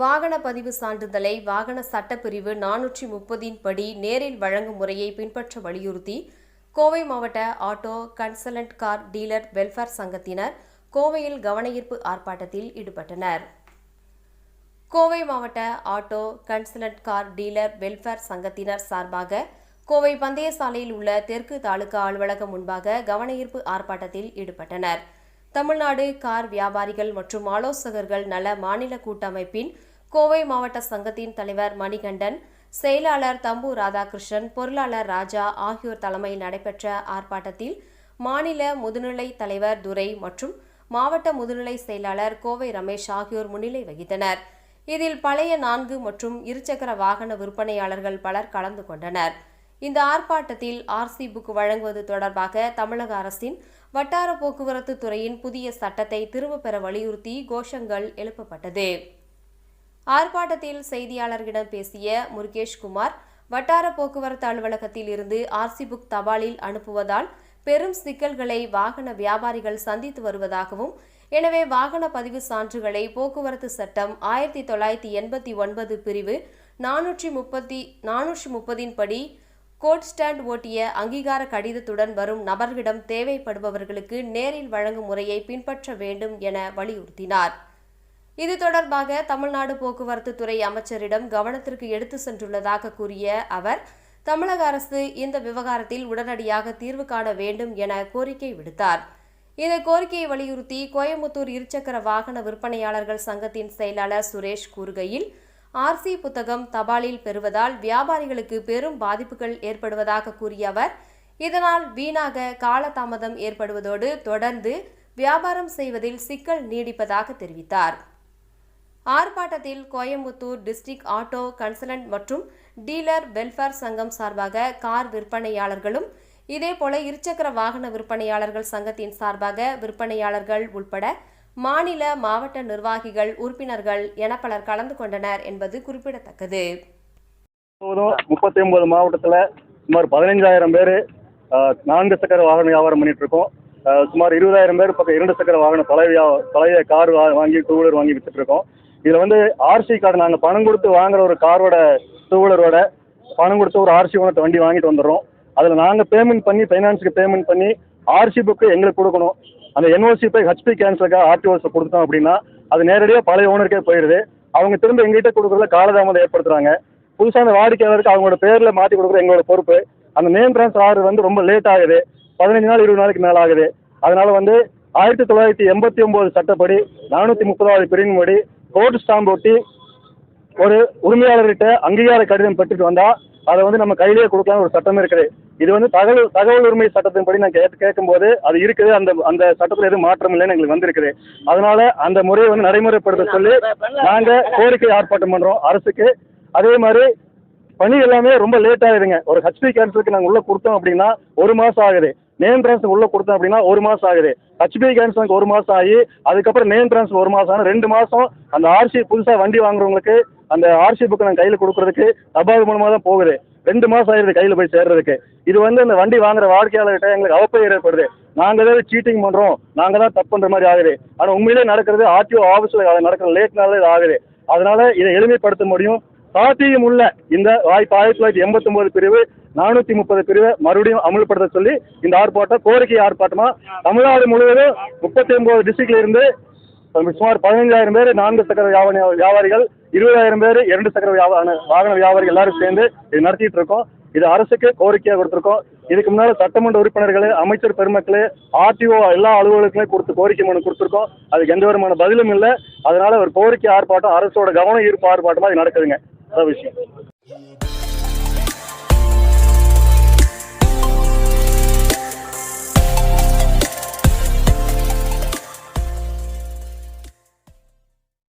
வாகன பதிவு சான்றிதழை வாகன சட்டப்பிரிவு நானூற்றி முப்பதின் படி நேரில் வழங்கும் முறையை பின்பற்ற வலியுறுத்தி கோவை மாவட்ட auto consultant car dealer welfare சங்கத்தினர் கோவையில் கவனஈர்ப்பு ஆர்ப்பாட்டத்தில் ஈடுபட்டனர். கோவை மாவட்ட auto consultant car dealer welfare சங்கத்தினர் சார்பாக கோவை பந்தய சாலையில் உள்ள தெற்கு தாலுகா அலுவலகம் முன்பாக கவனஈர்ப்பு ஆர்ப்பாட்டத்தில் ஈடுபட்டனர். தமிழ்நாடு கார் வியாபாரிகள் மற்றும் ஆலோசகர்கள் நல மாநில கூட்டமைப்பின் கோவை மாவட்ட சங்கத்தின் தலைவர் மணிகண்டன் செயலாளர் தம்பு ராதாகிருஷ்ணன் பொருளாளர் ராஜா ஆகியோர் தலைமையில் நடைபெற்ற ஆர்ப்பாட்டத்தில் மாநில முதுநிலை தலைவர் துரை மற்றும் மாவட்ட முதுநிலை செயலாளர் கோவை ரமேஷ் ஆகியோர் முன்னிலை வகித்தனர். இதில் பழைய நான்கு மற்றும் இருசக்கர வாகன விற்பனையாளர்கள் பலர் கலந்து கொண்டனர். இந்த ஆர்ப்பாட்டத்தில் ஆர்சி புக் வழங்குவது தொடர்பாக தமிழக அரசின் வட்டார போக்குவரத்து துறையின் புதிய சட்டத்தை திரும்பப் பெற வலியுறுத்தி கோஷங்கள் எழுப்பப்பட்டது. ஆர்ப்பாட்டத்தில் செய்தியாளர்களிடம் பேசிய முருகேஷ் குமார் வட்டார போக்குவரத்து அலுவலகத்தில் இருந்து ஆர்சி புக் தபாலில் அனுப்புவதால் பெரும் சிக்கல்களை வாகன வியாபாரிகள் சந்தித்து வருவதாகவும் எனவே வாகன பதிவு சான்றுகளை போக்குவரத்து சட்டம் ஆயிரத்தி தொள்ளாயிரத்தி எண்பத்தி ஒன்பது பிரிவு நானூற்றி முப்பத்தி நானூற்றி முப்பதின் படி கோட் ஸ்டாண்ட் ஓட்டிய அங்கீகார கடிதத்துடன் வரும் நபர்களிடம் தேவைப்படுபவர்களுக்கு நேரில் வழங்கும் முறையை பின்பற்ற வேண்டும் என வலியுறுத்தினார். இது தொடர்பாக தமிழ்நாடு போக்குவரத்து துறை அமைச்சரிடம் கவனத்திற்கு எடுத்து சென்றுள்ளதாக கூறிய அவர் தமிழக அரசு இந்த விவகாரத்தில் உடனடியாக தீர்வு காண வேண்டும் என கோரிக்கை விடுத்தார். இந்த கோரிக்கையை வலியுறுத்தி கோயம்புத்தூர் இருசக்கர வாகன விற்பனையாளர்கள் சங்கத்தின் செயலாளர் சுரேஷ் கூறுகையில் ஆர்சி புத்தகம் தபாலில் பெறுவதால் வியாபாரிகளுக்கு பெரும் பாதிப்புகள் ஏற்படுவதாக கூறிய அவர் இதனால் வீணாக காலதாமதம் ஏற்படுவதோடு தொடர்ந்து வியாபாரம் செய்வதில் சிக்கல் நீடிப்பதாக தெரிவித்தார். ஆர்ப்பாட்டத்தில் கோயம்புத்தூர் டிஸ்ட்ரிக்ட் ஆட்டோ கன்சலன்ட் மற்றும் டீலர் வெல்ஃபேர் சங்கம் சார்பாக கார் விற்பனையாளர்களும் இதேபோல இருசக்கர வாகன விற்பனையாளர்கள் சங்கத்தின் சார்பாக விற்பனையாளர்கள் உட்பட மாநில மாவட்ட நிர்வாகிகள் உறுப்பினர்கள் என பலர் கலந்து கொண்டனர் என்பது குறிப்பிடத்தக்கது. முப்பத்தி ஒன்பது மாவட்டத்தில் சுமார் பதினைஞ்சாயிரம் பேர் நான்கு சக்கர வாகன வியாபாரம் பண்ணிட்டு இருக்கோம் சுமார் இருபதாயிரம் பேர் பக்கம் இரண்டு சக்கர வாகன பழைய வியா- பழைய கார் வா- வாங்கி டூ வீலர் வாங்கி வித்துட்டு இருக்கோம் இதில் வந்து ஆர்சி கார்டு நாங்கள் பணம் கொடுத்து வாங்குற ஒரு காரோட டூ வீலரோட பணம் கொடுத்து ஒரு ஆர்சி ஓனர் வண்டி வாங்கிட்டு வந்துடுறோம். அதில் நாங்கள் பேமெண்ட் பண்ணி ஃபைனான்ஸுக்கு பேமெண்ட் பண்ணி ஆர்சி புக்கு எங்களுக்கு கொடுக்கணும். அந்த என்ஓசி போய் ஹச்பி கேன்சலுக்காக ஆர்டிஓஸை கொடுத்தோம் அப்படின்னா அது நேரடியாக பழைய ஓனருக்கே போயிடுது. அவங்க திரும்ப எங்ககிட்ட கொடுக்குறதுல காலதாமதம் ஏற்படுத்துறாங்க. புதுசாக அந்த வாடிக்கையாளருக்கு அவங்களோட பேரில் மாற்றி கொடுக்குறது எங்களோட பொறுப்பு. அந்த நேம் ட்ரான்ஸ்ஃபர் ஆர்டர் வந்து ரொம்ப லேட் ஆகுது. பதினஞ்சு நாள் இருபது நாளைக்கு மேலே ஆகுது அதனால வந்து ஆயிரத்தி தொள்ளாயிரத்தி எண்பத்தி ஒம்பது சட்டப்படி நானூற்றி முப்பதாவது பிரிவின்படி கோர்ட் ஸ்டாம்ப் ஒட்டி ஒரு உரிமையாளர்கிட்ட அங்கீகார கடிதம் பெற்றுட்டு வந்தா அதை வந்து நம்ம கையிலேயே கொடுக்கலாம் ஒரு சட்டம் இருக்குது. இது வந்து தகவல் தகவல் உரிமை சட்டத்தின்படி நான் கேட்டு கேட்கும்போது அது இருக்குது. அந்த அந்த சட்டத்தில் எதுவும் மாற்றம் இல்லைன்னு எங்களுக்கு வந்திருக்குது. அதனால அந்த முறையை வந்து நடைமுறைப்படுத்த சொல்லி நாங்கள் கோரிக்கை ஆர்ப்பாட்டம் பண்ணுறோம் அரசுக்கு. அதே மாதிரி பணி எல்லாமே ரொம்ப லேட் ஆகுதுங்க ஒரு ஹெச்பி கேன்சருக்கு நாங்கள் உள்ள கொடுத்தோம் அப்படின்னா ஒரு மாதம் ஆகுது. நேம் ட்ரான்ஸ்ஃபர் உள்ள கொடுத்தோம் அப்படின்னா ஒரு மாதம் ஆகுது. ஹெச்பி கேன்சருக்கு ஒரு மாதம் ஆகி அதுக்கப்புறம் நேம் ட்ரான்ஸ்ஃபர் ஒரு மாதம் ஆகும் ரெண்டு மாதம் அந்த ஆர்சி புதுசாக வண்டி வாங்குறவங்களுக்கு அந்த ஆர்சி புக்கை நாங்கள் கையில் கொடுக்குறதுக்கு தபால் மூலமாக தான் போகுது. ரெண்டு மாதம் ஆயிடுது கையில் போய் சேர்றதுக்கு. இது வந்து அந்த வண்டி வாங்குற வாடிக்கையாளர்கிட்ட எங்களுக்கு அவப்பை ஏற்படுது. நாங்கள் ஏதாவது சீட்டிங் பண்ணுறோம் நாங்கள் தான் தப்பு பண்ணுற மாதிரி ஆகுது. ஆனால் உண்மையிலே நடக்கிறது ஆர்டிஓ ஆஃபீஸில் நடக்கிற லேட்னால இது ஆகுது. அதனால இதை எளிமைப்படுத்த முடியும். சாத்தியம் உள்ள இந்த வாய்ப்பு ஆயிரத்தி தொள்ளாயிரத்தி எண்பத்தொன்பது பிரிவு நானூற்றி முப்பது பிரிவை மறுபடியும் அமல்படுத்த சொல்லி இந்த ஆர்ப்பாட்டம் கோரிக்கை ஆர்ப்பாட்டமா? தமிழ்நாடு முழுவதும் முப்பத்தி ஒன்பது டிஸ்ட்ரிக்ட்ல இருந்து சுமார் பதினஞ்சாயிரம் பேர் நான்கு சக்கர வியாபாரிகள் இருபதாயிரம் பேர் இரண்டு சக்கர வியாபார வாகன வியாபாரிகள் எல்லாரும் சேர்ந்து இது நடத்திட்டு இருக்கோம். இது அரசுக்கு கோரிக்கையாக கொடுத்துருக்கோம். இதுக்கு முன்னால் சட்டமன்ற உறுப்பினர்களே அமைச்சர் பெருமக்களே ஆர்டிஓ எல்லா அலுவலகங்களையும் கொடுத்து கோரிக்கை மனு கொடுத்துருக்கோம். அதுக்கு எந்த விதமான பதிலும் இல்லை. அதனால ஒரு கோரிக்கை ஆர்ப்பாட்டம் அரசோட கவன ஈர்ப்பு ஆர்ப்பாட்டமாக இது நடக்குதுங்க. அதான் விஷயம்.